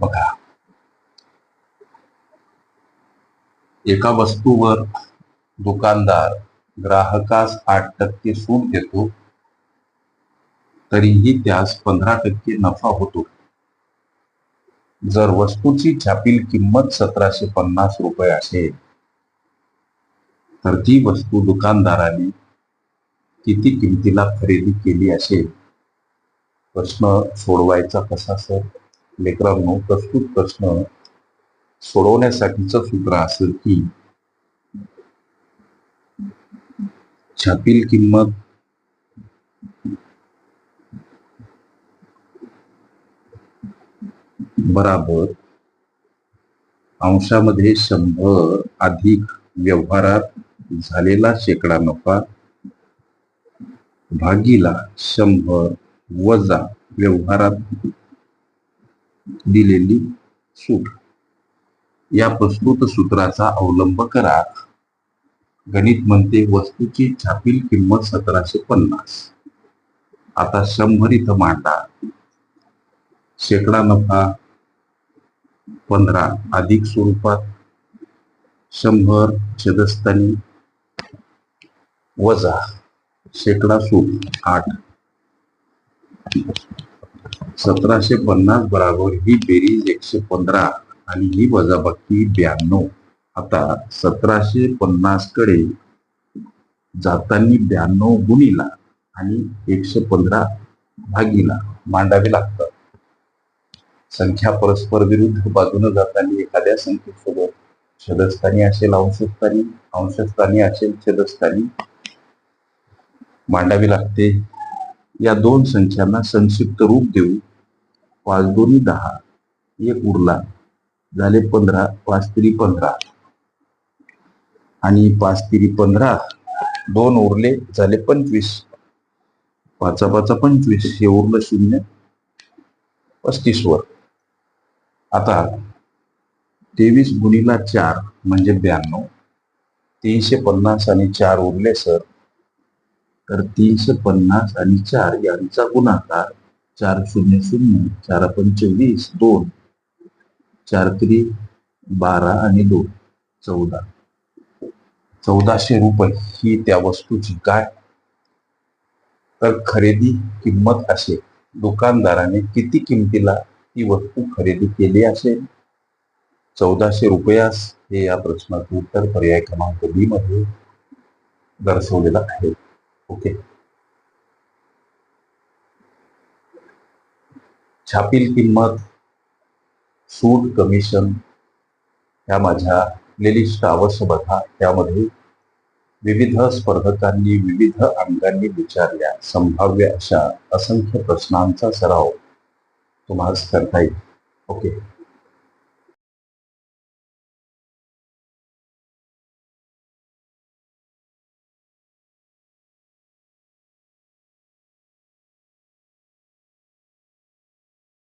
बघा. एका वस्तूवर दुकानदार ग्राहकास आठ टक्के सूट देतो तरीही त्यास पंधरा टक्के नफा होतो. जर वस्तूची छापील किंमत सतराशे पन्नास रुपये असेल तर ती वस्तू दुकानदाराने किती किमतीला खरेदी केली असेल? प्रश्न सोडवायचा कसा सर? लेकरांनो प्रस्तुत प्रश्न सोडवण्यासाठीचं सूत्र असेल की छापील किंमत बराबर अंशामध्ये शंभर अधिक व्यवहारात झालेला शेकडा नफा भागीला शंभर वजा व्यवहारात दिलेली सूट. या प्रस्तुत सूत्राचा अवलंब करा. गणित म्हणते वस्तूची छापील किंमत सतराशे पन्नास. आता शंभर इथं मांडा. शेकडा नफा पंधरा अधिक स्वरूपात शंभर छदस्थानी वजा. शेकडा सूट आठ. सतराशे पन्नास बराबर ही बेरीज एकशे पंधरा आणि ही वजाबाकी ब्याण्णव. आता सतराशे पन्नासकडे जातानी ब्याण्णव गुणीला आणि एकशे पंधरा भागीला मांडावे लागतात. संख्या परस्पर विरुद्ध बाजूने जाताना एखाद्या संख्येसोबत छदस्थानी असेल अंशस्थानी अंशस्थानी असेल छदस्थानी मांडावी लागते. या दोन संख्यांना संक्षिप्त रूप देऊ. पाच दोन्ही दहा एक उरला. झाले पंधरा पाच तिरी पंधरा. आणि पाच तिरी पंधरा दोन उरले झाले पंचवीस. पाचा पाचा पंचवीस हे उरलं शून्य पस्तीस वर. आता तेवीस गुणीला चार म्हणजे ब्याण्णव. तीनशे पन्नास आणि चार उरले सर. तर तीनशे पन्नास आणि चार यांचा गुणाकार चार शून्य शून्य चार पंचवीस दोन. चार त्री बारा आणि दोन चौदा. चौदाशे रुपये ही त्या वस्तूची काय? तर खरेदी किंमत असेल दुकानदाराने किती किमतीला ती वस्तू खरेदी केली असेल? चौदाशे रुपयास हे या प्रश्नाचं उत्तर पर्याय क्रमांक बी मध्ये दर्शवलेलं आहे. ओके. छापील किंमत सूट कमिशन ह्या माझ्या प्लेलिस्ट अवश्य बघा त्यामध्ये विविध स्पर्धकांनी विविध अंगांनी विचारल्या. संभाव्य अशा असंख्य प्रश्नांचा सराव तुम्हाला करता येईल. ओके.